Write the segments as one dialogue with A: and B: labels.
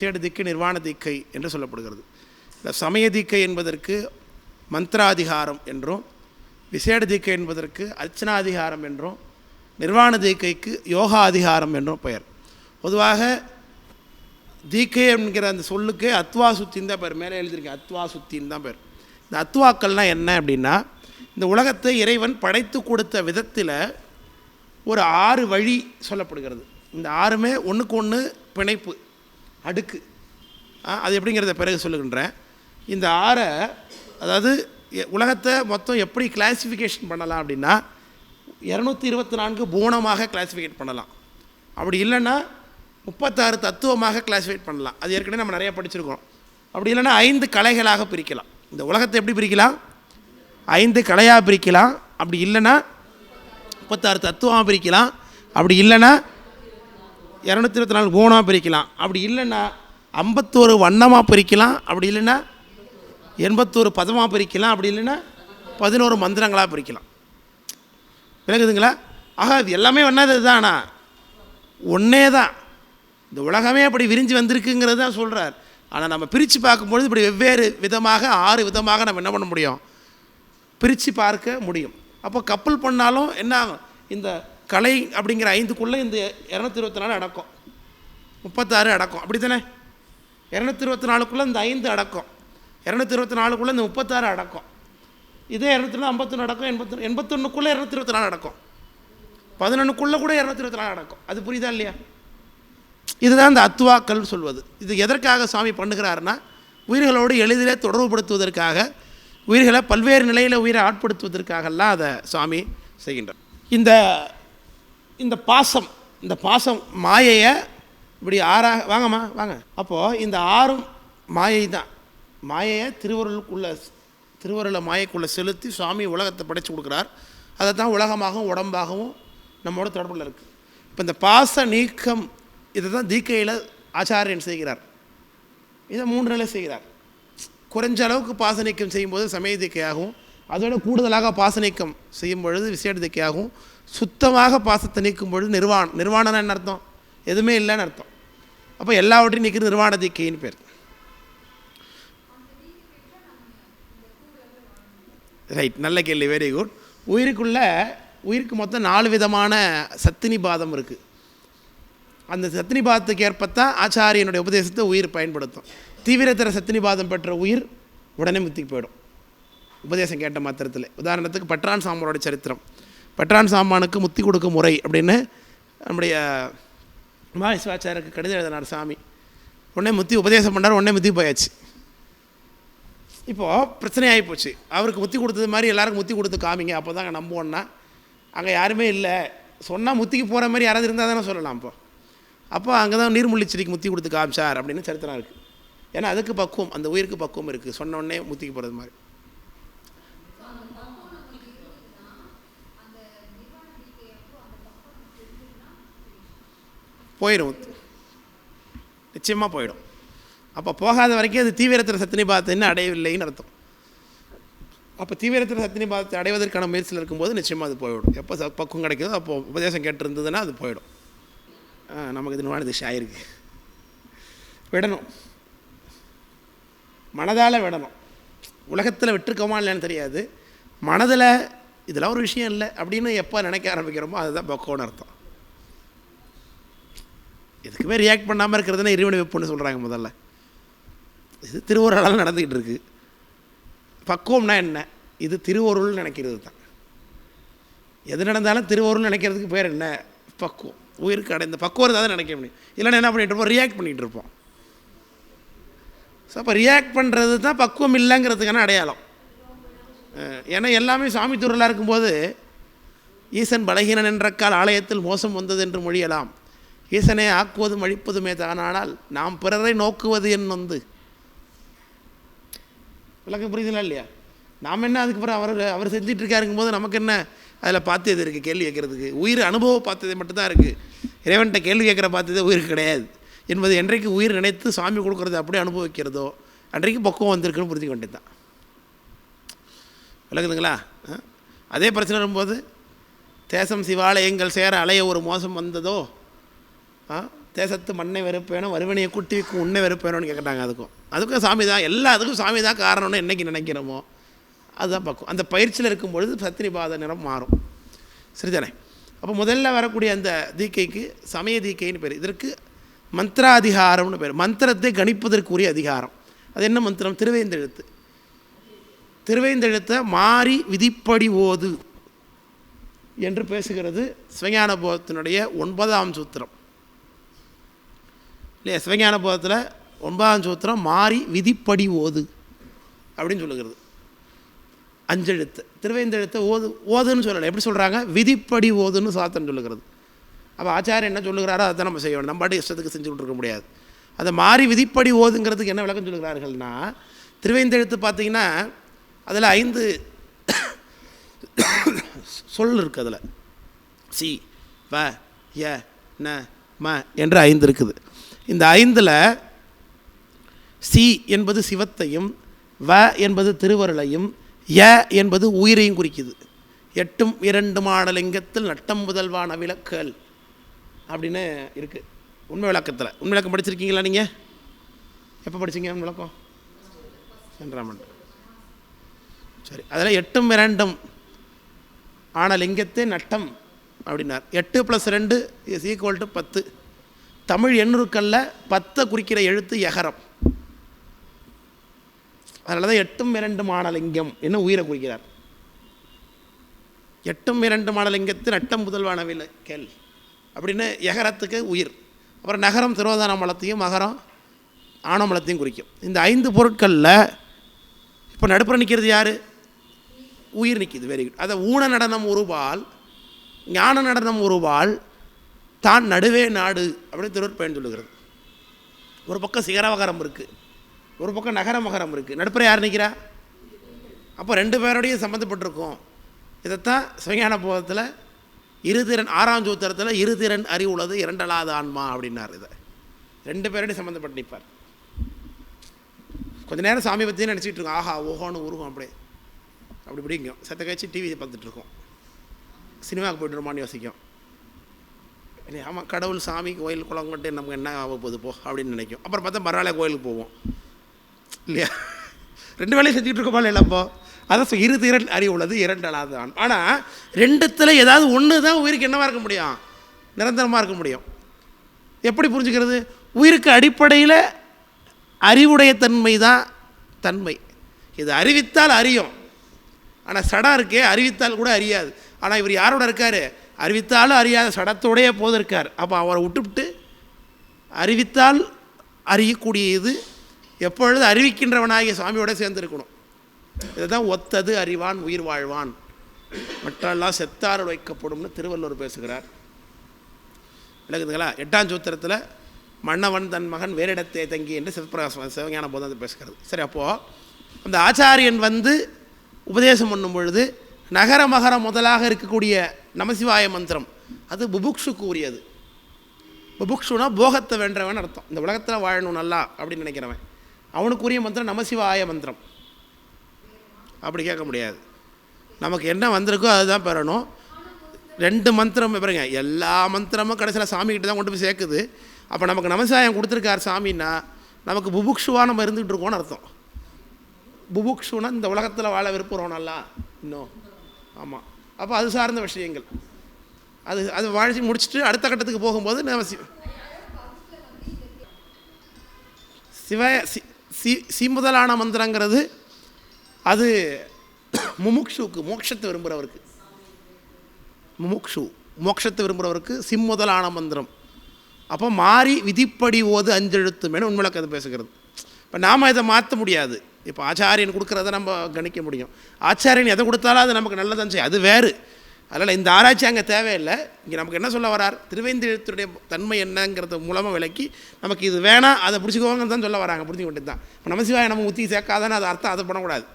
A: விசேட திக்கு நிர்வாண தீக்கை என்று சொல்லப்படுகிறது. இந்த சமய தீக்கை என்பதற்கு மந்திராதிகாரம் என்றும் விசேட தீக்கை என்பதற்கு அர்ச்சனாதிகாரம் என்றும் நிர்வாண தீக்கைக்கு யோகா அதிகாரம் என்றும் பெயர். பொதுவாக தீக்கை என்கிற அந்த சொல்லுக்கே அத்வா சுத்தின்னு தான் பேர் மேலே எழுதியிருக்கேன் அத்வா சுத்தின்னு தான் பேர் இந்த அத்வாக்கள்னால் என்ன அப்படின்னா இந்த உலகத்தை இறைவன் படைத்து கொடுத்த விதத்தில் ஒரு ஆறு வழி சொல்லப்படுகிறது. இந்த ஆறுமே ஒன்றுக்கு ஒன்று பிணைப்பு. அடுக்கு. அது எப்படிங்கிறத பிறகு சொல்லுகின்றேன். இந்த ஆறை அதாவது உலகத்தை மொத்தம் எப்படி கிளாசிஃபிகேஷன் பண்ணலாம் அப்படின்னா இரநூத்தி இருபத்தி நான்கு பூணமாக கிளாசிஃபிகேட் பண்ணலாம். அப்படி இல்லைன்னா முப்பத்தாறு தத்துவமாக கிளாசிஃபைட் பண்ணலாம். அது ஏற்கனவே நம்ம நிறையா படிச்சிருக்கோம். அப்படி இல்லைன்னா ஐந்து கலைகளாக பிரிக்கலாம். இந்த உலகத்தை எப்படி பிரிக்கலாம்? ஐந்து கலையாக பிரிக்கலாம். அப்படி இல்லைன்னா முப்பத்தாறு தத்துவமாக பிரிக்கலாம். அப்படி இல்லைன்னா இரநூத்தி இருபத்தி நாலு குணமாக பிரிக்கலாம். அப்படி இல்லைன்னா ஐம்பத்தோரு வண்ணமாக பிரிக்கலாம். அப்படி இல்லைன்னா எண்பத்தோரு பதமாக பிரிக்கலாம். அப்படி இல்லைன்னா பதினோரு மந்திரங்களாக பிரிக்கலாம். விளக்குதுங்களா ஆக இது எல்லாமே ஒன்றாது தானா. ஒன்றே தான். இந்த உலகமே அப்படி விரிஞ்சு வந்திருக்குங்கிறது தான் சொல்கிறார் ஆனால் நம்ம பிரித்து பார்க்கும்பொழுது இப்படி வெவ்வேறு விதமாக ஆறு விதமாக நம்ம என்ன பண்ண முடியும்? பிரித்து பார்க்க முடியும். அப்போ கப்பல் பண்ணாலும் என்ன ஆகும்? இந்த கலை அப்படிங்கிற ஐந்துக்குள்ளே இந்த இரநூத்தி இருபத்தி நாலு அடக்கம். முப்பத்தாறு அடக்கம். அப்படி தானே இரநூத்தி இருபத்தி நாலுக்குள்ளே இந்த ஐந்து அடக்கம். இரநூத்தி இருபத்தி நாலுக்குள்ளே இந்த முப்பத்தாறு அடக்கம். இதே இரநூத்தி நாலு ஐம்பத்தொன்று அடக்கம் எண்பத்தொன்று எண்பத்தொன்னுக்குள்ளே இரநூத்தி இருபத்தி நாலு அடக்கம். பதினொன்றுக்குள்ளே கூட இரநூத்தி இருபத்தி நாலு அடக்கம். அது புரியுதா இல்லையா? இதுதான் இந்த அத்துவாக்கள் சொல்வது. இது எதற்காக சுவாமி பண்ணுகிறாருன்னா உயிர்களோடு எளிதிலே தொடர்புபடுத்துவதற்காக உயிர்களை பல்வேறு நிலையில் உயிரை ஆட்படுத்துவதற்காகலாம் அதை சுவாமி செய்கின்றார். இந்த இந்த பாசம் இந்த பாசம் மாயையை இப்படி ஆறாக வாங்கம்மா வாங்க. அப்போது இந்த ஆறும் மாயை தான் மாயையை திருவருளுக்குள்ள திருவருளை மாயைக்குள்ளே செலுத்தி சுவாமி உலகத்தை படைத்து கொடுக்குறார். அதை தான் உலகமாகவும் உடம்பாகவும் நம்மோட தொடர்பில் இருக்குது இப்போ இந்த பாச நீக்கம் இதை தான் தீக்கையில் ஆச்சாரியன் செய்கிறார். இதை மூன்று நிலை செய்கிறார். குறைஞ்ச அளவுக்கு பாச நீக்கம் செய்யும்போது சமய தீக்கையாகவும் அதோட கூடுதலாக பாச நீக்கம் செய்யும் பொழுது விசேட தீக்கையாகவும் சுத்தமாக பாசத்தை நீக்கும் பொழுது நிர்வாணம். நிர்வாணம்னா என்ன அர்த்தம்? எதுவுமே இல்லைன்னு அர்த்தம். அப்போ எல்லாவற்றையும் நீக்கிறது நிர்வாண தீக்கைன்னு பேர். ரைட் நல்ல கேள்வி. வெரி குட் உயிருக்குள்ள உயிருக்கு மொத்தம் நாலு விதமான சத்தினி பாதம் இருக்குது அந்த சத்தினி பாதத்துக்கு ஏற்பத்தான் ஆச்சாரியனுடைய உபதேசத்தை உயிர் பயன்படுத்தும். தீவிரத்தர சத்தினி பாதம் பெற்ற உயிர் உடனே முத்திக்கு போயிடும். உபதேசம் கேட்ட மாத்திரத்தில். உதாரணத்துக்கு பட்ரான் சாமரோட சரித்திரம். பெட்ரான் சாமானுக்கு முத்தி கொடுக்கும் முறை அப்படின்னு நம்முடைய மகேஸ்வாச்சாருக்கு கடிதம் எழுதினார் சாமி. உடனே முத்தி உபதேசம் பண்ணார் உடனே முத்தி போயாச்சு. இப்போது பிரச்சனை ஆகி போச்சு. அவருக்கு முத்தி கொடுத்தது மாதிரி எல்லாருக்கும் முத்தி கொடுத்து காமிங்க அப்போ தாங்க நம்புவோன்னா. அங்கே யாருமே இல்லை. சொன்னால் முத்திக்கு போகிற மாதிரி யாராவது இருந்தால் தானே சொல்லலாம் இப்போ. அப்போ அங்கே தான் நீர்முள்ளி முத்தி கொடுத்து காமிச்சார் அப்படின்னு சரித்திரம் இருக்குது ஏன்னா அதுக்கு பக்குவம் அந்த உயிருக்கு பக்குவம் இருக்குது சொன்ன உடனே முத்திக்கு போகிறது மாதிரி. போயிடும் நிச்சயமாக போயிடும். அப்போ போகாத வரைக்கும் அது தீவிரத்திர சத்தினி பாதத்தை அடையவில்லைன்னு அர்த்தம். அப்போ தீவிரத்திர சத்தினி பாதத்தை அடைவதற்கான முயற்சியில் இருக்கும்போது நிச்சயமாக அது போயிடும் எப்போ பக்குவம் கிடைக்குதோ அப்போ உபதேசம் கேட்டிருந்ததுன்னா அது போயிடும். நமக்கு இது நோயான திசை ஆயிருக்கு. விடணும். மனதால் விடணும். உலகத்தில் விட்டுருக்கோமா இல்லைன்னு தெரியாது. மனதில் இதெல்லாம் ஒரு விஷயம் இல்லை அப்படின்னு எப்போ நினைக்க ஆரம்பிக்கிறோமோ அதுதான் பக்குவம்னு அர்த்தம். எதுக்குமே ரியாக்ட் பண்ணாமல் இருக்கிறதுனா இறைவனை வெப்புன்னு சொல்கிறாங்க முதல்ல. இது திருவருளால் நடந்துக்கிட்டு இருக்கு. பக்குவம்னா என்ன? இது திருவொருள் நினைக்கிறது தான். எது நடந்தாலும் திருவொருள் நினைக்கிறதுக்கு பேர் என்ன? பக்குவம். உயிருக்கு அடைந்த பக்குவம் தான் நினைக்க முடியும். இல்லைன்னா என்ன பண்ணிகிட்டு இருப்போம்? ரியாக்ட் பண்ணிகிட்டு இருப்போம். ஸோ அப்போ ரியாக்ட் பண்ணுறது தான் பக்குவம் இல்லைங்கிறதுக்கான அடையாளம். ஏன்னா எல்லாமே சாமி துறலாக இருக்கும்போது ஈசன் பலகீனன் என்ற கால் ஆலயத்தில் மோசம் வந்தது என்று மொழியலாம். ஈசனை ஆக்குவதும் அழிப்பதுமே தானானால் நாம் பிறரை நோக்குவது என் வந்து விளக்கம் புரியுதுங்களா இல்லையா? நாம் என்ன அதுக்கு பிறகு அவர் அவர் செஞ்சிட்ருக்காருங்கும் போது நமக்கு என்ன? அதில் பார்த்து எது இருக்குது கேள்வி கேட்குறதுக்கு. உயிர் அனுபவம் பார்த்தது மட்டும்தான் இருக்குது இறைவன்கிட்ட கேள்வி கேட்குற பார்த்ததே உயிருக்கு கிடையாது. என்பது என்றைக்கு உயிர் நினைத்து சாமி கொடுக்குறது அப்படியே அனுபவிக்கிறதோ அன்றைக்கு பக்குவம் வந்திருக்குன்னு புரிஞ்சுக்க வேண்டியது தான் விளக்குதுங்களா? ஆ? அதே பிரச்சனை வரும்போது தேசம் சிவாலயங்கள் சேர அலைய ஒரு மோசம் வந்ததோ தேசத்து மண்ணை வெறுப்பேனும் வருவனையை கூட்டி வைக்கும் உன்னை வெறுப்பேனும்னு கேட்குறாங்க அதுக்கும். அதுக்கும் சாமி தான் எல்லா அதுக்கும் சாமி தான் காரணம்னு என்றைக்கு நினைக்கிறோமோ அதுதான் பார்க்கும் அந்த பயிற்சியில் இருக்கும் பொழுது சத்தினிபாத நிறம் மாறும். சரிதானே? அப்போ முதல்ல வரக்கூடிய அந்த தீக்கைக்கு சமய தீக்கைன்னு பேர். இதற்கு மந்திராதிகாரம்னு பேர். மந்திரத்தை கணிப்பதற்குரிய அதிகாரம். அது என்ன மந்திரம்? திருவேந்தெழுத்து. திருவேந்தெழுத்தை மாறி விதிப்படி ஓது என்று பேசுகிறது சிவஞான போதத்தினுடைய ஒன்பதாம் சூத்திரம். இல்லையா? சிவஞான போதத்தில் ஒன்பதாம் சூத்திரம் மாறி விதிப்படி ஓது அப்படின்னு சொல்லுகிறது. அஞ்செழுத்து. திருவேந்தெழுத்தை ஓது ஓதுன்னு சொல்லலை. எப்படி சொல்கிறாங்க விதிப்படி ஓதுன்னு சாத்தன் சொல்லுகிறது. அப்போ ஆச்சாரியன் என்ன சொல்லுகிறாரோ அதை தான் நம்ம செய்ய வேணும் நம்ம பாட்டு இஷ்டத்துக்கு செஞ்சுக்கிட்டு இருக்க முடியாது. அதை மாறி விதிப்படி ஓதுங்கிறதுக்கு என்ன விளக்கம் சொல்லுகிறார்கள்னா திருவேந்தெழுத்து பார்த்தீங்கன்னா அதில் ஐந்து சொல் இருக்குது அதில். சி வ ய ந ம என்று ஐந்து இருக்குது. இந்த ஐந்தில் சி என்பது சிவத்தையும் வ என்பது திருவருளையும் ய என்பது உயிரையும் குறிக்குது. எட்டும் இரண்டு மாடலிங்கத்தில் நட்டம் முதல்வான விளக்கல் அப்படின்னு இருக்குது உண்மை விளக்கத்தில். உண்மை விளக்கம் படிச்சிருக்கீங்களா நீங்கள் எப்போ படிச்சீங்க உண்மை விளக்கம்? சென்றாம் சரி அதில் எட்டும் இரண்டும் ஆன லிங்கத்தே நட்டம் அப்படின்னார். எட்டு ப்ளஸ் ரெண்டு இஸ் ஈக்குவல் டு பத்து. தமிழ் எண்ணுருக்கல்ல பத்தை குறிக்கிற எழுத்து எகரம். அதனால தான் எட்டும் இரண்டு மானலிங்கம் என்ன உயிரை குறிக்கிறார். எட்டும் இரண்டு மானலிங்கத்து நட்டம் முதல்வான கேள். அப்படின்னு எகரத்துக்கு உயிர். அப்புறம் நகரம் திருவதானமலத்தையும் மகரம் ஆனமலத்தையும் குறிக்கும். இந்த ஐந்து பொருட்களில் இப்போ நடுப்புற நிற்கிறது யார்? உயிர் நிற்கிது வெரி குட் அதை ஊன நடனம் ஒருபால் ஞான நடனம் ஒருபால் தான் நடுவே நாடு அப்படின்னு திருவற்பயன் சொல்லுகிறது ஒரு பக்கம் சிகரவகரம் இருக்குது ஒரு பக்கம் நகரமகரம் இருக்குது நடுப்புற யார் நிற்கிறா அப்போ ரெண்டு பேரோடையும் சம்மந்தப்பட்டிருக்கோம் இதைத்தான் சிவஞான போதத்தில் இருதிறன் ஆறாம் சூத்திரத்தில் இருதிறன் அறிவுள்ளது இரண்டலாத ஆன்மா அப்படின்னார் இதை. ரெண்டு பேரோடையும் சம்மந்தப்பட்டு நிற்பார். கொஞ்ச நேரம் சாமி பற்றி நினச்சிட்டு இருக்கோம். ஆஹா ஓஹோன்னு உருகும் அப்படியே. அப்படி பிடிக்கும் செத்த கழிச்சு டிவி பார்த்துட்ருக்கோம் சினிமாவுக்கு போய்ட்டு வருமானு யோசிக்கும். இல்லை ஆமாம் கடவுள் சாமி கோயில் குளம் கொண்டு நமக்கு என்ன ஆக போகுது போ அப்படின்னு நினைக்கும். அப்புறம் பார்த்தா பரவாயில்ல கோயிலுக்கு போவோம். இல்லையா? ரெண்டு வேலையும் செஞ்சுட்டு இருக்கோமா இல்லைப்போ அதான் இரு திறன் அறிவு உள்ளது இரண்டலாது ஆண். ஆனால் ரெண்டுத்தில் ஏதாவது ஒன்று தான் உயிருக்கு என்னவாக இருக்க முடியும்? நிரந்தரமாக இருக்க முடியும். எப்படி புரிஞ்சுக்கிறது? உயிருக்கு அடிப்படையில் அறிவுடைய தன்மை தான் தன்மை. இது அறிவித்தால் அறியும். ஆனால் சடம் இருக்கே அறிவித்தால் கூட அறியாது. ஆனால் இவர் யாரோட இருக்கார்? அறிவித்தாலும் அறியாத சடத்தோடையே போதிருக்கார். அப்போ அவரை விட்டுவிட்டு அறிவித்தால் அறியக்கூடிய இது எப்பொழுது அறிவிக்கின்றவனாகிய சுவாமியோட சேர்ந்துருக்கணும். இதுதான் ஒத்தது அறிவான் உயிர் வாழ்வான். மற்றெல்லாம் செத்தாறு வைக்கப்படும்னு திருவள்ளுவர் பேசுகிறார். விளக்குதுங்களா? எட்டாம் சூத்திரத்தில் மன்னவன் தன் மகன் வேறிடத்தை தங்கி என்று சிவபிரகாச சிவஞான போதம் பேசுகிறது. சரி அப்போது அந்த ஆச்சாரியன் வந்து உபதேசம் பண்ணும் பொழுது நகர மகர முதலாக இருக்கக்கூடிய நமசிவாய மந்திரம். அது புபுக்ஷுக்கு உரியது புபுக்ஷுனா போகத்தை வென்றவன் அர்த்தம். இந்த உலகத்தில் வாழணும் நல்லா அப்படின்னு நினைக்கிறவன். அவனுக்குரிய மந்திரம் நமசிவாய மந்திரம். அப்படி கேட்க முடியாது. நமக்கு என்ன வந்திருக்கோ அதுதான் பெறணும். ரெண்டு மந்திரம் பாருங்க எல்லா மந்திரமும் கடைசியில் சாமிக்கிட்ட தான் கொண்டு போய் சேர்க்குது. அப்போ நமக்கு நமசிவாயம் கொடுத்துருக்கார் சாமின்னா நமக்கு புபுக்ஷுவாக நம்ம இருந்துகிட்டு இருக்கோம்னு அர்த்தம். புபுக்ஷுனா இந்த உலகத்தில் வாழ விருப்புகிறோம் நல்லா? இன்னும் ஆமாம் அப்போ அது சார்ந்த விஷயங்கள். அது அது வாழ்ச்சி முடிச்சுட்டு அடுத்த கட்டத்துக்கு போகும்போது நம்ம சிவ சி சி சிமுதலான மந்திரங்கிறது அது முமுக்ஷுக்கு மோட்சத்தை விரும்புகிறவருக்கு முமுக்ஷு மோட்சத்தை விரும்புகிறவருக்கு சிம்முதலான மந்திரம். அப்போ மாறி விதிப்படி ஓது அஞ்செழுத்துமேனு உண்மையிலக்கு அது பேசுகிறது. இப்போ நாம் இதை மாற்ற முடியாது. இப்போ ஆச்சாரியன் கொடுக்குறத நம்ம கணிக்க முடியும். ஆச்சாரியன் எதை கொடுத்தாலும் அது நமக்கு நல்லதான் செய்யும். அது வேறு. அதனால் இந்த ஆராய்ச்சி அங்கே தேவையில்லை. இங்கே நமக்கு என்ன சொல்ல வரார்? திருவேந்திரத்துடைய தன்மை என்னங்கிறது மூலமாக விளக்கி நமக்கு இது வேணாம் அதை பிடிச்சிக்கோங்கன்னு தான் சொல்ல வராங்க. புரிஞ்சுக்க வேண்டியது தான். இப்போ நமசிவாய நம்ம ஊற்றி சேர்க்காதானே அது அர்த்தம் அதை பண்ணக்கூடாது.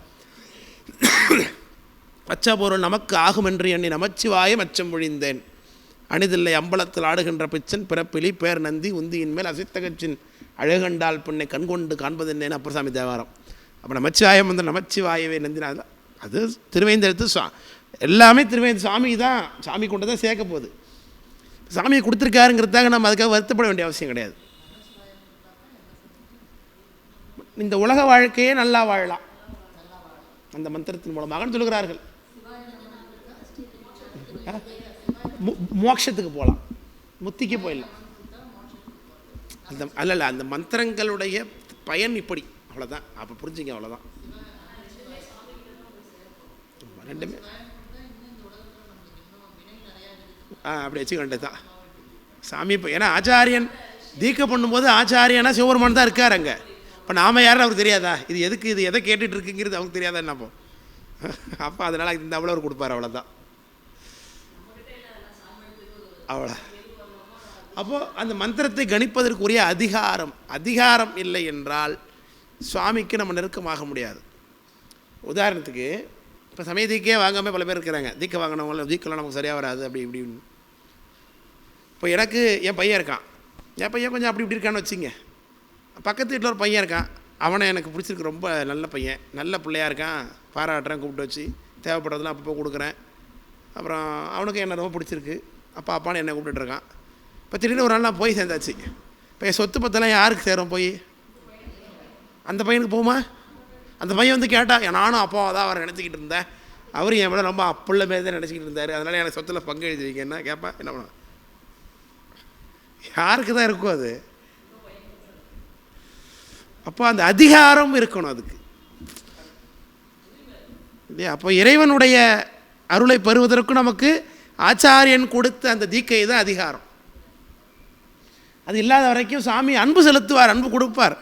A: அச்சபொருள் நமக்கு ஆகும் என்று எண்ணி நமச்சிவாயம் அச்சம் ஒழிந்தேன் அணிதில்லை அம்பலத்தில் ஆடுகின்ற பிச்சன் பிறப்பிலி பேர் நந்தி உந்தியின் மேல் அசித்தகச்சின் அழகண்டால் பெண்ணை கண்கொண்டு காண்பதென்னேன்னு அப்பசாமி தேவாரம். அப்போ நமச்சிவாயம் வந்து நமச்சிவாயவே நந்தினா அது திருவேந்திரத்து சுவா எல்லாமே திருவேந்த சாமி தான் சாமி கொண்டு தான் சேர்க்க போகுது. சாமியை கொடுத்துருக்காருங்கிறதுக்காக நம்ம அதுக்காக வருத்தப்பட வேண்டிய அவசியம் கிடையாது. இந்த உலக வாழ்க்கையே நல்லா வாழலாம். அந்த மந்திரத்தின் மூலமாக சொல்கிறார்கள் மோட்சத்துக்கு போகலாம் முத்திக்கு போயிடலாம். அந்த அல்ல அந்த மந்திரங்களுடைய பயன் இப்படி. அவ்வளோதான் அப்போ புரிஞ்சுங்க அவ்வளோதான் ரெண்டுமே. ஆ அப்படி வச்சுக்க தான். சாமி இப்போ ஏன்னா ஆச்சாரியன் தீக்க பண்ணும்போது ஆச்சாரியனா சிவபெருமான் தான் இருக்கார் அங்கே. இப்போ நாம யாரும் அவருக்கு தெரியாதா? இது எதுக்கு இது எதை கேட்டுட்டு இருக்குங்கிறது அவங்களுக்கு தெரியாதா என்னப்போ அப்போ? அதனால் இந்த அவ்வளோ அவர் கொடுப்பார் அவ்வளோதான் அவ்வளோ அப்போது அந்த மந்திரத்தை கணிப்பதற்குரிய அதிகாரம் அதிகாரம் இல்லை என்றால் சுவாமிக்கு நம்ம நெருக்கமாக முடியாது. உதாரணத்துக்கு இப்போ சமயத்துக்கே வாங்காமல் பல பேர் இருக்கிறாங்க. தீக்க வாங்கினவங்கள தீக்கெல்லாம் நமக்கு சரியாக வராது அப்படி இப்படின்னு. இப்போ எனக்கு என் பையன் இருக்கான். என் பையன் கொஞ்சம் அப்படி இப்படி இருக்கான்னு வச்சுங்க. பக்கத்து வீட்டில் ஒரு பையன் இருக்கான். அவனை எனக்கு பிடிச்சிருக்கு ரொம்ப நல்ல பையன். நல்ல பிள்ளையா இருக்கான். பாராட்டுறேன் கூப்பிட்டு வச்சு. தேவைப்படுறதெல்லாம் அப்பப்போ கொடுக்குறேன். அப்புறம் அவனுக்கு என்ன ரொம்ப பிடிச்சிருக்கு. அப்பா அப்பான்னு என்னை கூப்பிட்டுட்ருக்கான் இப்போ திடீர்னு ஒரு நாள் நான் போய் சேர்ந்தாச்சு. இப்போ என் சொத்து பத்தெல்லாம் யாருக்கு சேரும் போய்? அந்த பையனுக்கு போகுமா அந்த பையன் வந்து கேட்டா நானும் அப்பா தான் அவரை நினச்சிக்கிட்டு இருந்தேன். அவர் என் விட ரொம்ப அப்புள்ள மாரி தான் நினச்சிக்கிட்டு இருந்தார். அதனால் எனக்கு சொத்தில் பங்கு எழுதி வைங்கன்னா கேட்பேன் என்ன பண்ண? யாருக்கு தான் இருக்கும் அது? அப்போ அந்த அதிகாரம் இருக்கணும் அதுக்கு. இல்லையா? அப்போ இறைவனுடைய அருளை பெறுவதற்கு நமக்கு ஆச்சாரியன் கொடுத்த அந்த தீக்கை தான் அதிகாரம். அது இல்லாத வரைக்கும் சாமி அன்பு செலுத்துவார் அன்பு கொடுப்பார்.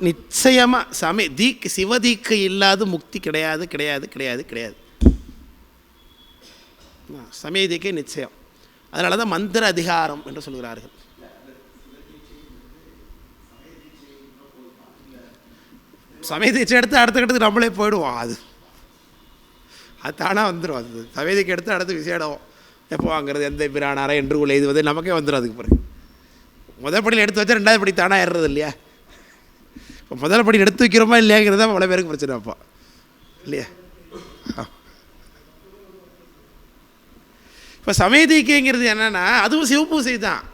A: நிச்சயமாக சமய தீக்கு சிவதீக்கை இல்லாத முக்தி கிடையாது கிடையாது கிடையாது கிடையாது. ஆ, சமய தீக்கை நிச்சயம். அதனால தான் மந்திர அதிகாரம் என்று சொல்கிறார்கள். சமய தீட்சை எடுத்து அடுத்த கட்டத்துக்கு நம்மளே போயிடுவோம் அது. அது தானாக வந்துடும் அது. சமயத்துக்கு எடுத்து அடுத்து விசேடம் எப்போ வாங்குறது எந்த பிரானாரா என்று உள்ள வந்து நமக்கே வந்துடும் அதுக்கு பிறகு. முதல் படியில் எடுத்து வச்சா ரெண்டாவது படி தானாக ஏறுறது இல்லையா? இப்போ முதல் படி எடுத்து வைக்கிறோமா இல்லையாங்கிறது தான் பல பேருக்கு பிரச்சனை அப்போ. இல்லையா? இப்போ சமயதீக்கைங்கிறது என்னென்னா அதுவும் சிவபூசை தான்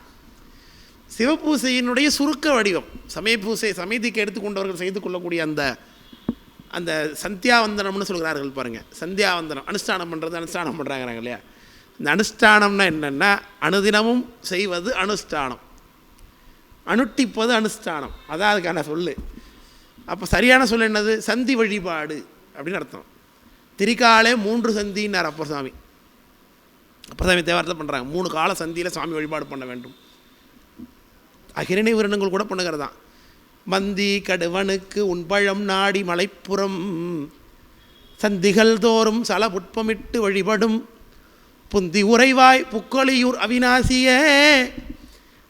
A: சிவபூசையினுடைய சுருக்க வடிவம் சமயபூசை சமயதீக்கை எடுத்துக்கொண்டவர்கள் செய்து கொள்ளக்கூடிய அந்த அந்த சந்தியாவந்தனம்னு சொல்கிறார்கள் பாருங்கள் சந்தியாவந்தனம் அனுஷ்டானம் பண்ணுறது அனுஷ்டானம் பண்ணுறாங்கிறாங்க இல்லையா? இந்த அனுஷ்டானம்னா என்னென்னா அனுதினமும் செய்வது அனுஷ்டானம். அனுட்டிப்பது அனுஷ்டானம். அதான் அதுக்கான சொல்லு. அப்போ சரியான சொல் என்னது? சந்தி வழிபாடு அப்படின்னு அர்த்தம். திரிகாலே மூன்று சந்தின்னார் அப்பர் சாமி அப்பர் சாமி தேவாரத்தில் பண்ணுறாங்க மூணு கால சந்தியில் சாமி வழிபாடு பண்ண வேண்டும். அகிரணை விரணங்கள் கூட பண்ணுகிறதான் மந்தி கடுவனுக்கு உன்பழம் நாடி மலைப்புறம். சந்திகள் தோறும் சல புட்பமிட்டு வழிபடும். புந்தி உறைவாய் புக்கொழியூர் அவிநாசியே.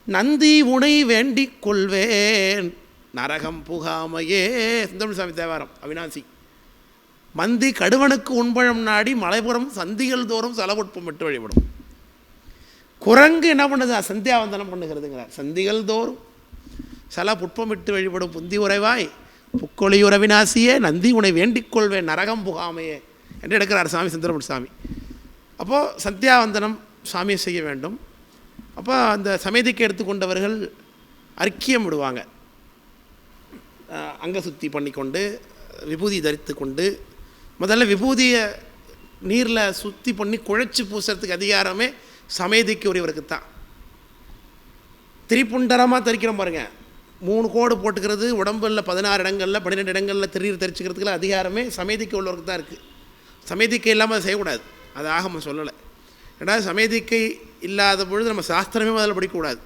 A: நந்தி உனை வேண்டிக் கொள்வேன். நரகம் புகாமையே. சுந்தரமணி சாமி தேவாரம் அவினாசி. மந்தி கடுவனுக்கு உண்பழம் நாடி மலைப்புறம் சந்திகள் தோறும் செலவுட்பம் விட்டு வழிபடும். குரங்கு என்ன பண்ணுது? சந்தியாவந்தனம் பண்ணுகிறதுங்கிறார். சந்திகள் தோறும் சல புட்பமிட்டு வழிபடும் புந்தி உறைவாய் புக்கொழி உறவினாசியே நந்தி உனை வேண்டிக் கொள்வேன் நரகம் புகாமையே என்று எடுக்கிறார் சாமி சுந்தரமணி சாமி. அப்போது சந்தியாவந்தனம் சாமியை செய்ய வேண்டும். அப்போ அந்த சமேதிக்கு எடுத்துக்கொண்டவர்கள் அர்க்கியம் விடுவாங்க. அங்க சுத்தி பண்ணிக்கொண்டு விபூதி தரித்து கொண்டு முதல்ல விபூதியை நீரில் சுத்தி பண்ணி குழைச்சி பூசுறதுக்கு அதிகாரமே சமேதிக்கு உரியவருக்கு தான் திரிப்புண்டரமாக தரிக்கிறோம் பாருங்க. மூணு கோடு போட்டுக்கிறது உடம்பில் பதினாறு இடங்களில் பன்னிரெண்டு இடங்களில் திருநீர் தரிச்சுக்கிறதுக்குள்ள அதிகாரமே சமேதிக்கு உள்ளவருக்கு தான் இருக்குது சமேதிக்கை இல்லாமல் அதை செய்யக்கூடாது. அது ஆகம சொல்லலை. ஏன்னா சமேதிக்கை இல்லாத பொழுது நம்ம சாஸ்திரமே முதல்ல படிக்கக்கூடாது.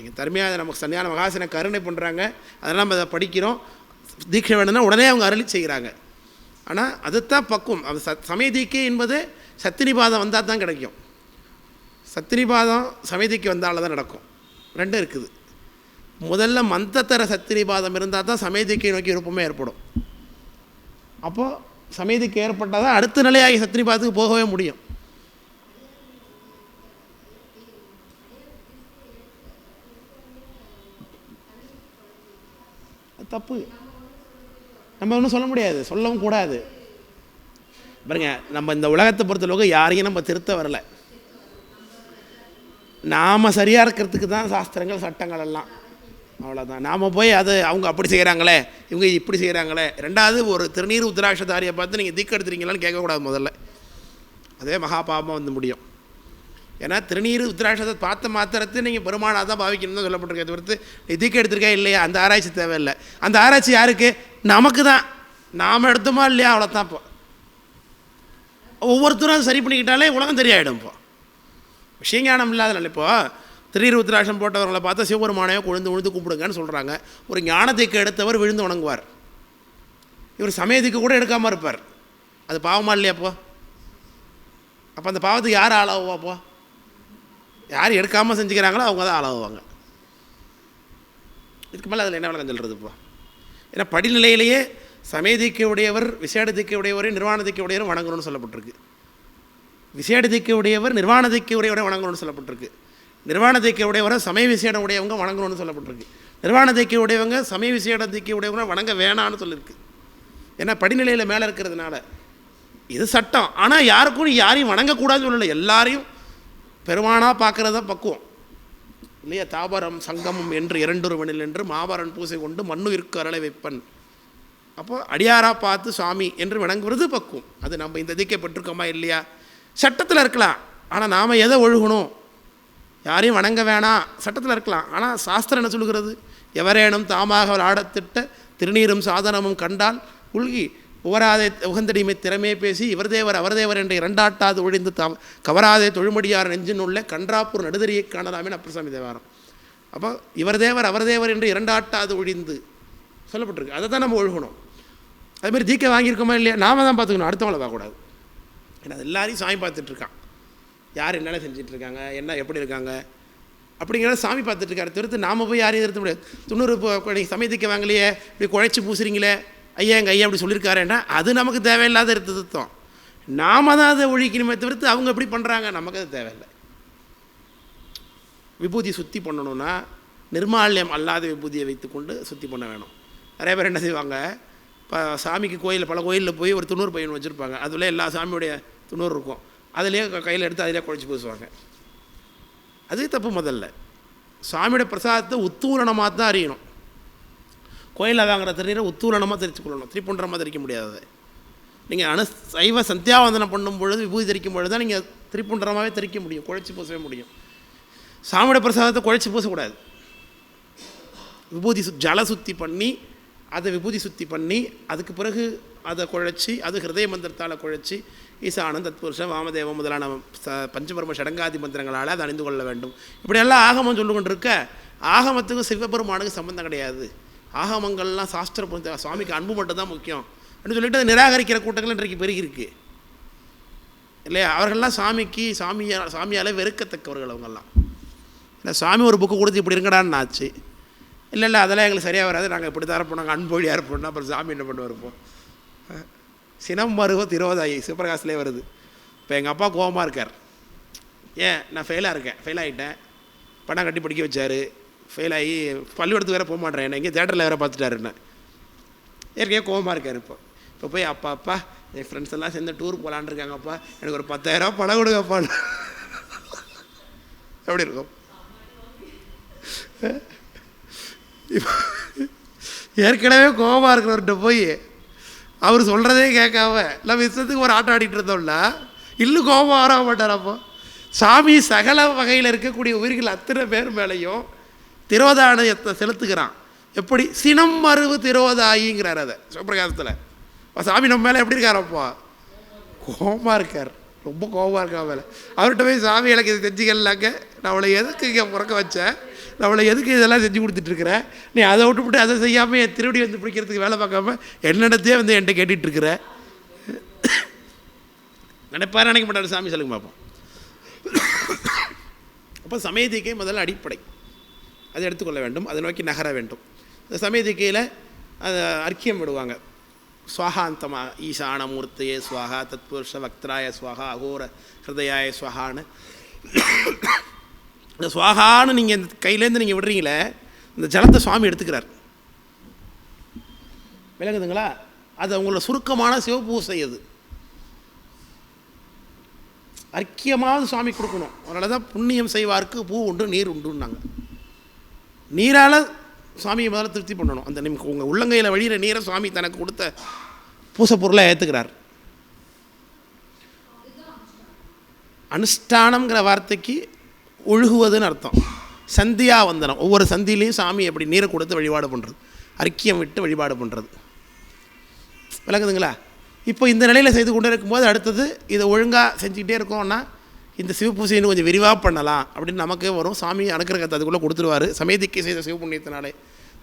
A: நீங்கள் தருமையாக நமக்கு சன்னியான மகாசன கருணை பண்ணுறாங்க அதெல்லாம் நம்ம அதை படிக்கிறோம். தீட்சை வேணும்னா உடனே அவங்க அருளி செய்கிறாங்க ஆனால் அதுதான் பக்குவம். அது சத் சமயதீக்கை என்பது சத்தினிபாதம் வந்தால் தான் கிடைக்கும். சத்தினிபாதம் சமயதிக்கு வந்தால தான் நடக்கும். ரெண்டும் இருக்குது. முதல்ல மந்தத்தர சத்தினிபாதம் இருந்தால் தான் சமயதிக்கை நோக்கி விருப்பமே ஏற்படும். அப்போது சமயதிக்கு ஏற்பட்டால் தான் அடுத்த நிலையாகி சத்திரிபாதத்துக்கு போகவே முடியும். தப்பு. நம்ம ஒன்றும் சொல்ல முடியாது. சொல்லவும் கூடாது. பாருங்க நம்ம இந்த உலகத்தை பொறுத்தளவுக்கு யாரையும் நம்ம திருத்த வரல. நாம் சரியாக இருக்கிறதுக்கு தான் சாஸ்திரங்கள் சட்டங்கள் எல்லாம். அவ்வளோதான் நாம் போய் அது அவங்க அப்படி செய்கிறாங்களே இவங்க இப்படி செய்கிறாங்களே ரெண்டாவது ஒரு திருநீர் உத்திராட்சதாரியை பார்த்து நீங்கள் திக்கு எடுத்துறீங்களான்னு கேட்கக்கூடாது முதல்ல. அதே மகாபாபம் வந்து முடியும். ஏன்னா திருநீர் உத்திராட்சத்தை பார்த்த மாத்திரத்தை நீங்கள் பெருமானாக தான் பாவிக்கணும்னு சொல்லப்பட்டிருக்கே தவிர்த்து நீ எடுத்திருக்கா இல்லையா? அந்த ஆராய்ச்சி தேவையில்லை. அந்த ஆராய்ச்சி யாருக்கு? நமக்கு தான். நாம் எடுத்தோமா இல்லையா? அவ்வளோதான் இப்போ. ஒவ்வொருத்தரும் அதை சரி பண்ணிக்கிட்டாலே உலகம் தெரியாயிடும் இப்போ. விஷயஞானம் இல்லாதனால இப்போது திருநீர் உத்திராட்சம் போட்டவர்களை பார்த்தா சிவபெருமானையோ கொழுந்து விழுந்து கூப்பிடுங்கன்னு சொல்கிறாங்க ஒரு ஞானத்தைக்கு எடுத்தவர் விழுந்து வணங்குவார். இவர் சமயத்துக்கு கூட எடுக்காமல் இருப்பார். அது பாவமா இல்லையா அப்போ அப்போ அந்த பாவத்துக்கு யார் ஆளாகுவாப்போ யார் எடுக்காமல் செஞ்சுக்கிறாங்களோ அவங்க தான் ஆளாகுவாங்க இதுக்கு மேலே அதில் என்ன விளக்கம் சொல்கிறதுப்பா ஏன்னா படிநிலையிலேயே சமயதிக்க உடையவர் விசேட திக்க நிர்வாண திக்க வணங்கணும்னு சொல்லப்பட்டிருக்கு. விசேட திக்க உடையவர் நிர்வாண உடையவரை வணங்கணும்னு சொல்லப்பட்டிருக்கு. நிர்வாண உடையவரை சமய விசேட உடையவங்க வணங்கணும்னு சொல்லப்பட்டிருக்கு. நிர்வாண உடையவங்க சமய விசேட உடையவங்க வணங்க வேணான்னு சொல்லியிருக்கு ஏன்னா படிநிலையில் மேலே இருக்கிறதுனால இது சட்டம். ஆனால் யாருக்கும் யாரையும் வணங்கக்கூடாதுன்னு சொல்லலை. எல்லாரையும் பெருமானாக பார்க்குறது தான் பக்குவம். இல்லையா? தாபரம் சங்கமம் என்று இரண்டொருவனில் என்று மாபரன் பூசை கொண்டு மண்ணுயிருக்கு அருளை வைப்பன். அப்போ அடியாராக பார்த்து சுவாமி என்று வணங்குவது பக்குவம். அது நம்ம இந்த திக்கப்பட்டிருக்கோமா இல்லையா? சட்டத்தில் இருக்கலாம். ஆனால் நாம் எதை ஒழுகணும்? யாரையும் வணங்க வேணாம். சட்டத்தில் இருக்கலாம். ஆனால் சாஸ்திரம் என்ன சொல்லுகிறது? எவரேனும் தாமாக ஆடத்திட்ட திருநீரும் சாதனமும் கண்டால் உள்கி உவராதே உகந்தடிமை திறமே பேசி இவர்தேவர் அவர்தேவர் என்ற இரண்டாட்டாது ஒழிந்து தாம் கவராதே தொழுமடியார் நெஞ்சின் உள்ள கன்றாப்பூர் நடுதறியை காணலாமே அப்பசாமி தேவாரம். அப்போ இவர்தேவர் அவர்தேவர் என்று இரண்டாட்டாது ஒழிந்து சொல்லப்பட்டிருக்கு. அதை தான் நம்ம ஒழுகணும். அதுமாதிரி தீக்கை வாங்கியிருக்கோமா இல்லையா? நாம தான் பார்த்துக்கணும். அடுத்தவங்கள பார்க்கக்கூடாது. ஏன்னா அது எல்லாரையும் சாமி பார்த்துட்ருக்கான் யார் என்னென்ன செஞ்சுட்டு இருக்காங்க? என்ன எப்படி இருக்காங்க? அப்படிங்கிறத சாமி பார்த்துட்டு இருக்காரு. தவிர்த்து நாம போய் யாரையும் நிறுத்த முடியாது. தொண்ணூறு இப்போ நீங்கள் சமயத்துக்கு வாங்கலையே இப்படி குழைச்சி பூசுறீங்களே ஐயா எங்கள் ஐயா அப்படி சொல்லியிருக்காருன்னா அது நமக்கு தேவையில்லாத திருத்தம் நாம் தான் அதை ஒழிக்கணுமே தவிர்த்து அவங்க எப்படி பண்ணுறாங்க நமக்கு அது தேவையில்லை. விபூதி சுத்தி பண்ணணும்னா நிர்மால்யம் அல்லாத விபூதியை வைத்துக்கொண்டு சுத்தி பண்ண வேணும். நிறைய பேர் என்ன செய்வாங்க இப்போ சாமிக்கு கோயிலில் பல கோயிலில் போய் ஒரு துணூறு பையன் வச்சுருப்பாங்க. அதில் எல்லா சாமியுடைய துணூறு இருக்கும். அதிலே கையில் எடுத்து அதிலே குழச்சி பூசுவாங்க. அது தப்பு முதல்ல. சாமியோட பிரசாதத்தை உத்தூரணமாக தான் அறியணும் கோயிலகாங்கிற திருநீரை உத்தூரணமாக தெரிச்சு கொள்ளணும். திரிப்புன்றமாக தெரிக்க முடியாது. நீங்கள் அணு சைவ சந்தியாவந்தனம் பண்ணும் பொழுது விபூதி தெரிக்கும் பொழுது தான் நீங்கள் திரிப்புன்றமாகவே தெரிக்க முடியும் குழைச்சி பூசவே முடியும். சாமியோட பிரசாதத்தை குழைச்சி பூசக்கூடாது. விபூதி சு ஜல சுத்தி பண்ணி அதை விபூதி சுத்தி பண்ணி அதுக்கு பிறகு அதை குழைச்சி அது ஹிருதய மந்திரத்தால் குழைச்சி ஈசானம் தத்புருஷம் வாமதேவம் முதலான ச பஞ்சபர்ம ஷடங்காதி மந்திரங்களால் அதை அணிந்து கொள்ள வேண்டும். இப்படியெல்லாம் ஆகமம் சொல்லு கொண்டிருக்க ஆகமத்துக்கும் சிவபெருமானுக்கு சம்மந்தம் கிடையாது. ஆகமங்கள்லாம் சாஸ்திர சுவாமிக்கு அன்பு மட்டும் தான் முக்கியம். அப்படின்னு சொல்லிட்டு அதை நிராகரிக்கிற கூட்டங்கள் இன்றைக்கு பெருகி இருக்கு. இல்லையா? அவர்கள்லாம் சாமிக்கு சாமியால் சாமியால் வெறுக்கத்தக்கவர்கள் அவங்கெல்லாம். இல்லை சாமி ஒரு புக்கு கொடுத்து இப்படி இருக்கடான்னு ஆச்சு. இல்லை இல்லை அதெல்லாம் எங்களுக்கு சரியாக வராது. நாங்கள் இப்படி தான் இருப்போம். நாங்கள் அன்பொழியாக இருப்போம்னா அப்புறம் சாமி என்ன பண்ணுவோம் இருப்போம் சினம் மருவ திருவதாயி சிவபிரகாசிலே வருது. இப்போ எங்கள் அப்பா கோபமாக இருக்கார். ஏன்? நான் ஃபெயிலாக இருக்கேன். ஃபெயில் ஆகிட்டேன் பணம் கட்டி படிக்க வச்சார். ஃபெயில் ஆகி பள்ளிக்கூடத்துக்கு வேறு போக மாட்டேன் என்ன இங்கே தேட்டரில் வேறு பார்த்துட்டாரு என்ன. ஏற்கனவே கோபமாக இருக்கார் இப்போ. இப்போ போய் அப்பா அப்பா என் ஃப்ரெண்ட்ஸ் எல்லாம் சேர்ந்து டூர் போகலான்னு இருக்காங்கப்பா. எனக்கு ஒரு பத்தாயிரரூபா பணம் கொடுங்கப்பா. எப்படி இருக்கும்? இப்போ ஏற்கனவே கோபமாக இருக்கிறவர்கிட்ட போய் அவர் சொல்கிறதே கேட்காம நம்ம இஷ்டத்துக்கு ஒரு ஆட்டம் ஆடிட்டு இருந்தோம்ல இன்னும் கோபம் ஆறாக மாட்டார் அப்போ. சாமி சகல வகையில் இருக்கக்கூடிய உயிர்கள் அத்தனை பேர் மேலேயும் திரோதானயத்தை செலுத்துகிறான். எப்படி? சினம் மறுவு திரோதாயிங்கிறார் அதை. சிவபிரகாசத்தில் இப்போ சாமி நம்ம மேலே எப்படி இருக்கார் அப்போ? கோபமாக இருக்கார். ரொம்ப கோபமாக இருக்கா மேலே. அவர்கிட்ட போய் சாமி எனக்கு இது செஞ்சுக்கலாங்க. நான் அவளை எதுக்கு இங்கே பிறக்க வச்சேன்? நான் அவளை எதுக்கு இதெல்லாம் செஞ்சு கொடுத்துட்ருக்குற நீ அதை விட்டுவிட்டு அதை செய்யாமல் என் திருவடி வந்து பிடிக்கிறதுக்கு வேலை பார்க்காம என்னிடத்தையே வந்து என்கிட்ட கேட்டுட்ருக்குற நினைப்பார் நினைக்க மாட்டார். சாமி சொல்லுங்க பார்ப்போம் அப்போ சமயதிக்கை முதல்ல அடிப்படை. அதை எடுத்துக்கொள்ள வேண்டும். அதை நோக்கி நகர வேண்டும். இந்த சமயத்துக்கையில் அதை அர்க்கியம் விடுவாங்க. ஸ்வாகாந்தமா ஈசானமூர்த்தியே சுவாகா தத்புருஷ வக்திராய சுவாகா அகோர ஹிருதயாய சுவாகான்னு. இந்த சுவாகான்னு நீங்கள் இந்த கையிலேருந்து நீங்கள் விடுறீங்களே இந்த ஜலத்தை சுவாமி எடுத்துக்கிறார். விளங்குதுங்களா? அது அவங்களோட சுருக்கமான சிவபூசை அது. அர்க்கியமாவது சுவாமி கொடுக்கணும். அதனால தான் புண்ணியம் செய்வார்க்கு பூ உண்டு நீர் உண்டுன்னாங்க. நீரால் சுவாமியை முதல்ல திருப்தி பண்ணணும். அந்த நிமிஷம் உங்கள் உள்ளங்கையில் வழியிற நீரை சுவாமி தனக்கு கொடுத்த பூசப்பொருளை ஏற்றுக்கிறார் அனுஷ்டானங்கிற வார்த்தைக்கு ஒழுகுவதுன்னு அர்த்தம். சந்தியா வந்தனம். ஒவ்வொரு சந்தியிலையும் சாமி எப்படி நீரை கொடுத்து வழிபாடு பண்ணுறது அர்க்கியம் விட்டு வழிபாடு பண்ணுறது விளங்குதுங்களா? இப்போ இந்த நிலையில் செய்து கொண்டே இருக்கும்போது அடுத்தது இதை ஒழுங்காக செஞ்சுக்கிட்டே இருக்கோம்னா இந்த சிவ பூஜைன்னு கொஞ்சம் விரிவாக பண்ணலாம் அப்படின்னு நமக்கே வரும். சாமி அனுக்கிரகத்தை அதுக்குள்ளே கொடுத்துருவார். சமயதிக்கை செய்த சிவபுண்ணியத்தினாலே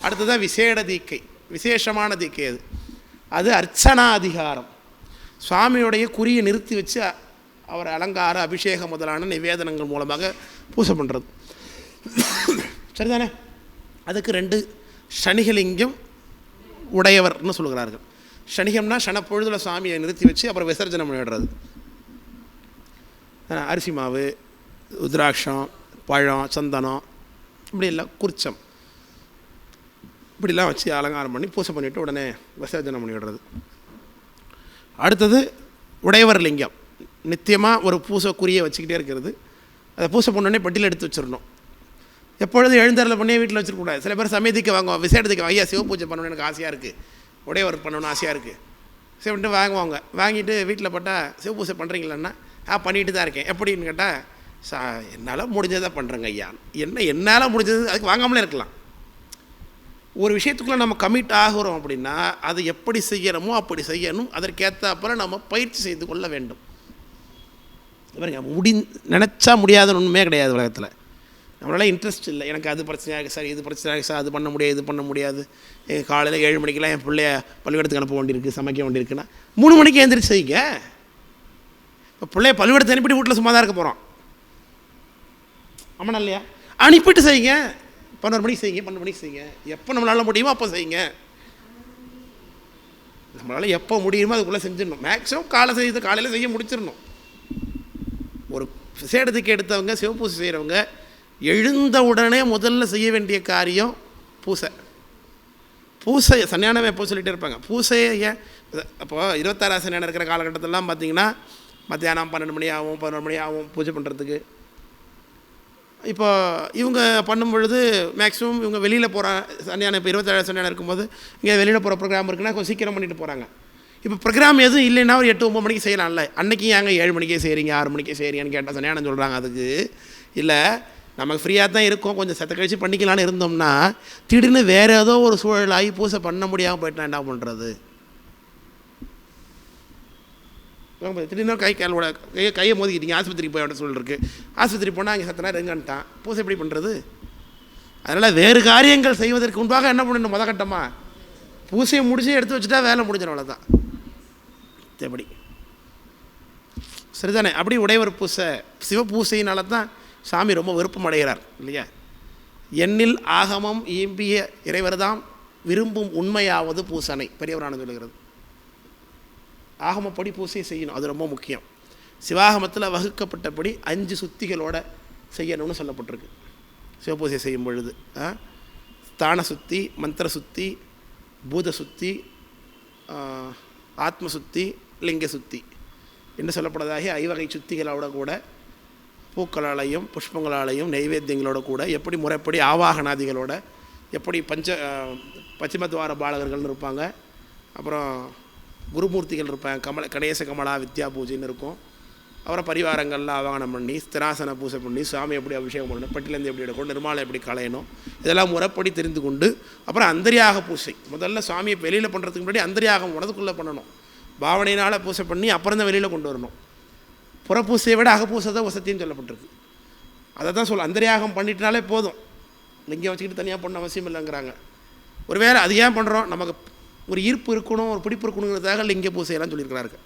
A: அடுத்ததாக விசேட தீக்கை. விசேஷமான தீக்கை அது. அது அர்ச்சனா அதிகாரம் சுவாமியுடைய குறியை நிறுத்தி வச்சு அவர் அலங்கார அபிஷேகம் முதலான நிவேதனங்கள் மூலமாக பூசை பண்ணுறது சரிதானே? அதுக்கு ரெண்டு சனிகலிங்கம் உடையவர்னு சொல்கிறார்கள் சனிகம்னா சனப்பொழுதில் சாமியை நிறுத்தி வச்சு அப்புறம் விசர்ஜனம் பண்ணிடுறது. அரிசி மாவு உத்ராட்சம் பழம் சந்தனம் இப்படி எல்லாம் குறிச்சம் இப்படிலாம் வச்சு அலங்காரம் பண்ணி பூசை பண்ணிவிட்டு உடனே விசர்ஜனம் பண்ணி விடுறது. அடுத்தது உடையவர் லிங்கம். நித்தியமாக ஒரு பூசைக்குரிய வச்சுக்கிட்டே இருக்கிறது. அதை பூசை பண்ணோடனே பட்டியில் எடுத்து வச்சிடணும். எப்பொழுது எழுந்தரில் பண்ணியே வீட்டில் வச்சிருக்கக்கூடாது. சில பேர் சமயத்துக்கு வாங்குவோம் விசேடத்துக்கு ஐயா சிவ பூஜை பண்ணணும்னு எனக்கு ஆசையாக இருக்குது உடையவர் பண்ணணும்னு ஆசையாக இருக்குது சரின்ட்டு வாங்குவாங்க. வாங்கிட்டு வீட்டில் போட்டால் சிவ பூஜை பண்ணுறீங்களான்னா பண்ணிட்டு தான் இருக்கேன். எப்படின்னு கேட்டால் சா என்னால் முடிஞ்சதை பண்ணுறேங்க ஐயா. என்ன என்னால் முடிஞ்சது அதுக்கு வாங்காமலே இருக்கலாம். ஒரு விஷயத்துக்குள்ளே நம்ம கமிட் ஆகிறோம் அப்படின்னா அது எப்படி செய்யணுமோ அப்படி செய்யணும். அதற்கேற்றாப்புல நம்ம பயிற்சி செய்து கொள்ள வேண்டும். பாருங்க முடி நினச்சா முடியாத ஒன்றுமே கிடையாது உலகத்தில். நம்மளால இன்ட்ரெஸ்ட் இல்லை. எனக்கு அது பிரச்சனையாக இருக்குது சார் இது பிரச்சனையாக இருக்குது சார் அது பண்ண முடியாது இது பண்ண முடியாது. காலையில் ஏழு மணிக்கெல்லாம் என் பிள்ளைய பள்ளிக்கூடத்துக்கு அனுப்ப வேண்டியிருக்கு சமைக்க வேண்டியிருக்குன்னா மூணு மணிக்கு எழுந்திரிச்சு செய்யுங்க. இப்போ பிள்ளைய பள்ளிக்கூடத்தை அனுப்பிட்டு வீட்டில் சும்மா தான் இருக்க போகிறோம் ஆமாம் இல்லையா? அனுப்பிட்டு செய்யுங்க. பன்னெண்டு மணிக்கு செய்யுங்க. பன்னெண்டு மணிக்கு செய்யுங்க. எப்போ நம்மளால் முடியுமோ அப்போ செய்யுங்க. நம்மளால் எப்போ முடியுமோ அதுக்குள்ளே செஞ்சிடணும். மேக்ஸிமம் காலை செய்து காலையில் செய்ய முடிச்சிடணும். ஒரு விசேடத்துக்கு எடுத்தவங்க சிவப்பூசை செய்கிறவங்க எழுந்த உடனே முதல்ல செய்ய வேண்டிய காரியம் பூசை. பூசை சன்னியானமே எப்போ சொல்லிகிட்டே இருப்பாங்க. பூசையை ஏன்? அப்போது இருபத்தாறு சன்னியானம் இருக்கிற காலகட்டத்திலலாம் பார்த்தீங்கன்னா மத்தியானம் பன்னெண்டு மணி ஆகும் பதினொரு மணி ஆகும் பூஜை பண்ணுறதுக்கு இப்போ இவங்க பண்ணும் பொழுது மேக்ஸிமம் இவங்க வெளியில் போகிற சன்னியானம் இப்போ இருபத்தேழு சன்னியானம் இருக்கும்போது இங்கே வெளியில் போகிற ப்ரோக்ராம் இருக்குன்னா கொஞ்சம் சீக்கிரம் பண்ணிட்டு போகிறாங்க இப்போ ப்ரோக்ராம் எதுவும் இல்லைன்னா ஒரு எட்டு ஒம்பது மணிக்கு செய்யலாம்ல. அன்னைக்கு ஏங்க ஏழு மணிக்கே செய்கிறீங்க ஆறு மணிக்கே செய்கிறீங்கன்னு கேட்டால் சன்னியானம் சொல்கிறாங்க அதுக்கு. இல்லை நமக்கு ஃப்ரீயாக தான் இருக்கும் கொஞ்சம் சத்த கழிச்சு பண்ணிக்கலாம்னு இருந்தோம்னா திடீர்னு வேறு ஏதோ ஒரு சூழலாகி பூசை பண்ண முடியாமல் போயிட்டா என்ன பண்ணுறது திடீர்னு கை காலோட கையை கையை மோதிக்கிட்டீங்க ஆஸ்பத்திரிக்கு போய் அப்படின்னு சொல்லிருக்கு. ஆஸ்பத்திரி போனால் அங்கே சத்தனா ரெங்கன்ட்டான். பூசை எப்படி பண்ணுறது அதனால் வேறு காரியங்கள் செய்வதற்கு முன்பாக என்ன பண்ணணும்? முத கட்டமா பூசையை முடிச்சு எடுத்து வச்சுட்டா வேலை முடிஞ்சிடும் அவ்வளோதான் எப்படி சரிதானே? அப்படி உடையவர் பூசை. சிவபூசையினால தான் சாமி ரொம்ப விருப்பம் அடைகிறார் இல்லையா? எண்ணில் ஆகமம் ஈம்பிய இறைவர்தாம் விரும்பும் உண்மையாவது பூசனை. பெரியவரான சொல்லுகிறது. ஆகம பூசை செய்யணும். அது ரொம்ப முக்கியம். சிவாகமத்தில் வகுக்கப்பட்டபடி அஞ்சு சுத்திகளோட செய்யணும்னு சொல்லப்பட்டிருக்கு. சிவபூசை செய்யும் பொழுது ஸ்தான சுத்தி மந்திர சுத்தி பூத சுத்தி ஆத்ம சுத்தி லிங்க சுத்தி என்று சொல்லப்படுவதாகிய ஐவகை சுத்திகளோட கூட பூக்களாலையும் புஷ்பங்களாலையும் நைவேத்தியங்களோட கூட எப்படி முறைப்படி ஆவாகனாதிகளோட எப்படி பஞ்ச பச்சிமத்வார பாலகர்கள்னு இருப்பாங்க. அப்புறம் குருமூர்த்திகள் இருப்பாங்க கமல கணேச கமலா வித்யா பூஜைன்னு இருக்கும். அப்புறம் பரிவாரங்கள்லாம் ஆவாகனம் பண்ணி ஸ்திராசன பூஜை பண்ணி சாமி எப்படி அபிஷேகம் பண்ணணும் பட்டிலேருந்து எப்படி எடுக்கணும் நிர்மாலம் எப்படி களையணும் இதெல்லாம் முறைப்படி தெரிந்து கொண்டு அப்புறம் அந்தரியாக பூசை. முதல்ல சாமியை வெளியில் பண்ணுறதுக்கு முன்னாடி அந்தரியாகம் மனதுக்குள்ளே பண்ணணும். பாவனையினால் பூசை பண்ணி அப்புறம் தான் வெளியில் கொண்டு வரணும். புறப்பூசையை விட அகப்பூசை தான் வசத்தின்னு சொல்லப்பட்டிருக்கு. அதை தான் சொல்ல அந்தரியாகம் பண்ணிட்டனாலே போதும். லிங்கம் வச்சுக்கிட்டு தனியாக பண்ண அவசியம் இல்லைங்கிறாங்க. ஒருவேளை அது ஏன் பண்ணுறோம் நமக்கு ஒரு ஈர்ப்பு இருக்கணும் ஒரு பிடிப்பு இருக்கணுங்கிறதாக லிங்க பூசையெல்லாம் சொல்லியிருக்கிறார்கள்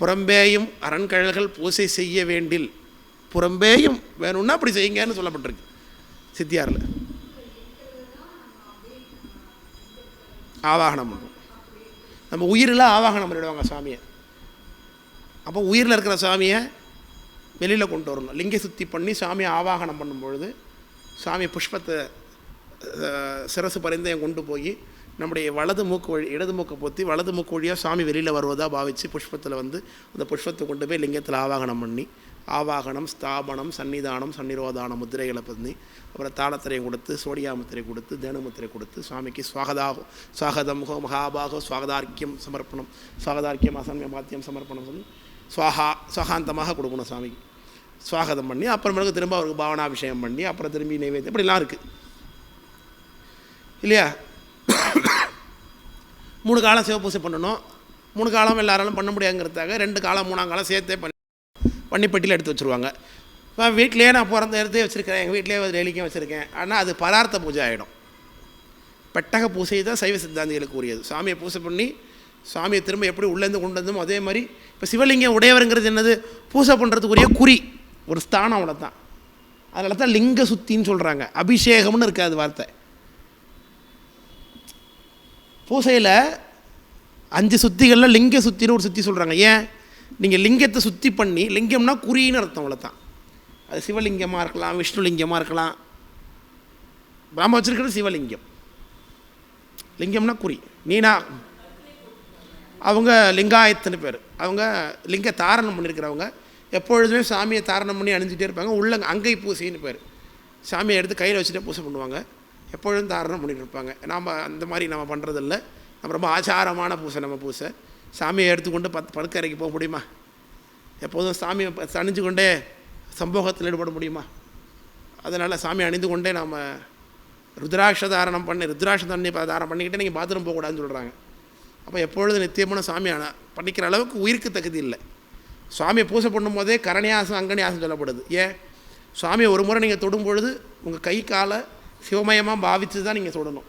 A: புறம்பேயும் அரண்கழல்கள் பூசை செய்ய வேண்டில். புறம்பேயும் வேணும்னா அப்படி செய்யுங்கன்னு சொல்லப்பட்டிருக்கு. சித்தியாரில். ஆவாகனம் பண்ணுறோம் நம்ம உயிரில் ஆவாகனம் பண்ணிடுவாங்க சாமியை அப்போ உயிரில் இருக்கிற சாமியை வெளியில் கொண்டு வரணும். லிங்க சுத்தி பண்ணி சாமியை ஆவாகனம் பண்ணும் பொழுது சாமி புஷ்பத்தை சிரசு பரிந்தயம் கொண்டு போய் நம்முடைய வலது மூக்கு வழி இடது மூக்கை பொத்தி வலது மூக்கு வழியாக சாமி வெளியில் வருவதாக பாவித்து புஷ்பத்தில் வந்து அந்த புஷ்பத்தை கொண்டு போய் லிங்கத்தில் ஆவாகனம் பண்ணி ஆவாகனம் ஸ்தாபனம் சன்னிதானம் சன்னிரோதான முத்திரைகளை பண்ணி அப்புறம் தாளத்திரையை கொடுத்து சோடியா முத்திரை கொடுத்து தேனமுத்திரை கொடுத்து சுவாமிக்கு சுவாகதாகும் சுவாகதம் ஹோ மகாபாகோ சுவாகதார்க்கியம் சமர்ப்பணம் சுவாகதார்க்கியம் அசன்மிய பாத்தியம் சமர்ப்பணம் சொல்லி சுவாகா சுவாகாந்தமாக கொடுக்கணும் சுவாமிக்கு சுவாகதம் பண்ணி அப்புறமேலுக்கு திரும்ப அவருக்கு பாவனாபிஷேகம் பண்ணி அப்புறம் திரும்பி நைவேத்தியம் இப்படிலாம் இருக்குது இல்லையா? மூணு காலம் சிவபூசை பண்ணணும். மூணு காலம் எல்லாராலும் பண்ண முடியாங்கிறதுக்காக ரெண்டு காலம் மூணாம் காலம் சேர்த்தே பண்ணி பண்ணிப்பட்டியில் எடுத்து வச்சுருவாங்க. இப்போ வீட்டிலேயே நான் பிறந்த இடத்தையே வச்சுருக்கேன் எங்கள் வீட்டிலேயே டெய்லிக்கும் வச்சுருக்கேன். ஆனால் அது பதார்த்த பூஜை ஆகிடும் பெட்டக பூசை தான் சைவ சித்தாந்திகளுக்கு உரியது. சாமியை பூசை பண்ணி சாமியை திரும்ப எப்படி உள்ளேருந்து கொண்டு வந்தோமோ அதே மாதிரி இப்போ சிவலிங்கம் உடையவருங்கிறது என்னது? பூசை பண்ணுறதுக்குரிய குறி ஒரு ஸ்தானம் அவ்வளோ தான் அதனால தான் லிங்க சுத்தின்னு சொல்கிறாங்க அபிஷேகம்னு இருக்காது வார்த்தை. பூசையில் அஞ்சு சுத்திகளில் லிங்க சுத்தின்னு ஒரு சுற்றி சொல்கிறாங்க ஏன்? நீங்கள் லிங்கத்தை சுத்தி பண்ணி லிங்கம்னா குறின்னு அர்த்தம் அவ்வளோ தான் அது சிவலிங்கமாக இருக்கலாம் விஷ்ணுலிங்கமாக இருக்கலாம். நாம வச்சிருக்கிறது சிவலிங்கம். லிங்கம்னா குறி. நீனா? அவங்க லிங்காயத்துன்னு பேர். அவங்க லிங்க தாரணம் பண்ணியிருக்கிறவங்க எப்பொழுதுமே சாமியை தாரணம் பண்ணி அணிஞ்சிட்டே இருப்பாங்க. உள்ள அங்கை பூசைன்னு பேர். சாமியை எடுத்து கையில் வச்சுட்டே பூசை பண்ணுவாங்க. எப்பொழுதும் தாரணம் பண்ணிகிட்டு இருப்பாங்க நாம் அந்த மாதிரி நம்ம பண்ணுறதில்ல நம்ம ரொம்ப ஆச்சாரமான பூசை நம்ம பூசை. சாமியை எடுத்துக்கொண்டு பத் படுக்கறைக்கு போக முடியுமா? எப்போதும் சாமியை ப- அணிஞ்சு கொண்டே சம்போகத்தில் ஈடுபட முடியுமா? அதனால் சாமி அணிந்து கொண்டே நாம் ருத்ராட்ச தாரணம் பண்ணி ருத்ராட்ச தண்ணி தாரணம் பண்ணிக்கிட்டே நீங்கள் பாத்ரூம் போகக்கூடாதுன்னு சொல்கிறாங்க அப்போ எப்பொழுது நித்தியமான சாமி பண்ணிக்கிற அளவுக்கு உயிருக்கு தகுதி இல்லை. சுவாமியை பூஜை பண்ணும்போதே கரணியாசம் அங்கனியாசம் சொல்லப்படுது. ஏன்? சுவாமியை ஒரு முறை நீங்கள் தொடும் பொழுது உங்கள் கை காலை சிவமயமாக பாவித்து தான் நீங்கள் சொல்லணும்.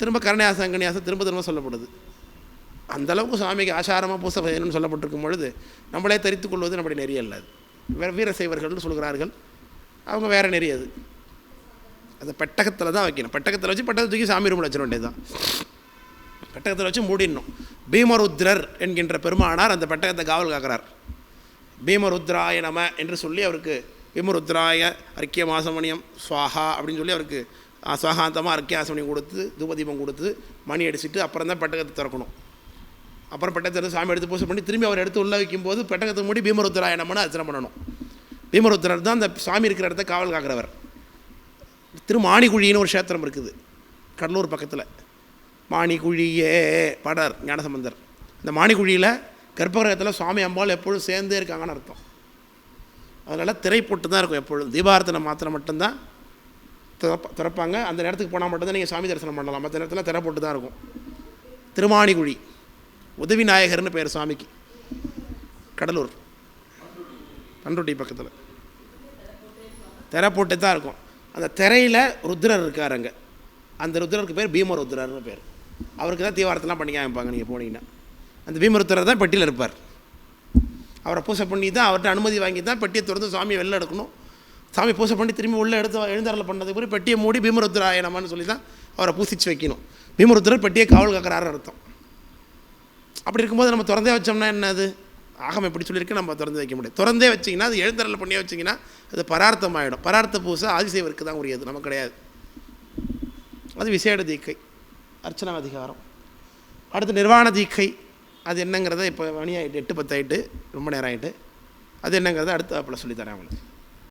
A: திரும்ப கரணியாசம் கன்னியாசம் திரும்ப திரும்ப சொல்லப்படுது. அந்தளவுக்கு சுவாமிக்கு ஆசாரமாக பூசை செய்யணும்னு சொல்லப்பட்டிருக்கும் பொழுது நம்மளே தரித்துக் கொள்வது நம்முடைய நெறி அல்லது வேறு வீர சொல்கிறார்கள். அவங்க வேறு நெறி அது. அதை பெட்டகத்தில் தான் வைக்கணும். பெட்டகத்தில் வச்சு பெட்டகத்தை தூக்கி சாமி ரூமில் வச்சிட வேண்டியது தான் பெட்டகத்தில் வச்சு மூடிடணும். பீமருத்ரர் என்கின்ற பெருமானார் அந்த பெட்டகத்தை காவல் காக்கிறார். பீமருத்ராய நம என்று சொல்லி அவருக்கு விமருத்ராய அர்க்கிய மாசமணியம் ஸ்வாஹா அப்படின்னு சொல்லி அவருக்கு சுவாகாந்தமாக ஸ்வாகாந்தமாக அர்க்கியாசமணியம் கொடுத்து தூபதீபம் கொடுத்து மணி அடிச்சுட்டு அப்புறம் தான் பெட்டகத்தை திறக்கணும். அப்புறம் பெட்டகத்தை சாமி எடுத்து பூசை பண்ணி திரும்பி அவர் எடுத்து உள்ளே வைக்கும்போது பெட்டகத்துக்கு மூடி பீமருத்ராய நம்மனு அர்ச்சனை பண்ணணும். பீமருத்ரர் தான் அந்த சாமி இருக்கிற இடத்த காவல் காக்கிறவர். திருமாணிக்குழின்னு ஒரு க்ஷேத்திரம் இருக்குது கடலூர் பக்கத்தில். மாணிக்குழியே படர் ஞானசம்பந்தர். இந்த மாணிக்குழியில் கர்ப்பகிரகத்தில் சுவாமி அம்பாள் எப்பொழுதும் சேர்ந்தே இருக்காங்கன்னு அர்த்தம். அதனால் திரை போட்டு தான் இருக்கும் எப்பொழுதும். தீபாரத்தனை மாத்திரம் மட்டும்தான் திறப்பாங்க. அந்த நேரத்துக்கு போனால் மட்டும்தான் நீங்கள் சாமி தரிசனம் பண்ணலாம். மற்ற நேரத்தில் திரை போட்டு தான் இருக்கும். திருமாணிக்குழி உதவி நாயகர்னு பேர் சுவாமிக்கு கடலூர். பண்ருட்டி பக்கத்தில். திரை போட்டு தான் இருக்கும். அந்த திரையில் ருத்ரர் இருக்கார் அங்கே. அந்த ருத்ரருக்கு பேர் பீமருத்ரர்னு பேர். அவருக்கு தான் தீவாரத்தெல்லாம் பண்ணி காமிப்பாங்க நீங்கள் போனீங்கன்னா. அந்த பீமருத்ரர் தான் பெட்டியில் இருப்பார். அவரை பூசை பண்ணி தான் அவர்கிட்ட அனுமதி வாங்கி தான் பெட்டியை திறந்து சாமியை வெளில எடுக்கணும். சாமி பூசை பண்ணி திரும்பி உள்ளே எடுத்து எழுந்தாரில் பண்ணதுக்கு பிறகு பெட்டியை மூடி பீமருத்ராய நமன்னு சொல்லி தான் அவரை பூசிச்சு வைக்கணும். பீமருத்ரர் பெட்டியை காவல் காக்கிறாரு அர்த்தம். அப்படி இருக்கும்போது நம்ம திறந்தே வச்சோம்னா என்னது ஆகம் எப்படி சொல்லியிருக்கு? நம்ம திறந்து வைக்க முடியும் திறந்தே வச்சிங்கன்னா அது எழுந்தரில் பண்ணியே வச்சிங்கன்னா அது பரார்த்தம் ஆகிடும் பரார்த்த பூசை ஆதிசைவருக்கு தான் உரியது நமக்கு கிடையாது. அது விசேட தீக்கை அர்ச்சனா அதிகாரம். அடுத்து நிர்வாண தீக்கை. அது என்னங்கிறத இப்போ மணி ஆகிட்டு எட்டு பத்தாயிட்டு ரொம்ப நேரம் ஆகிட்டு அது என்னங்கிறத அடுத்த ஆப்பில் சொல்லித்தரேன் அவங்களுக்கு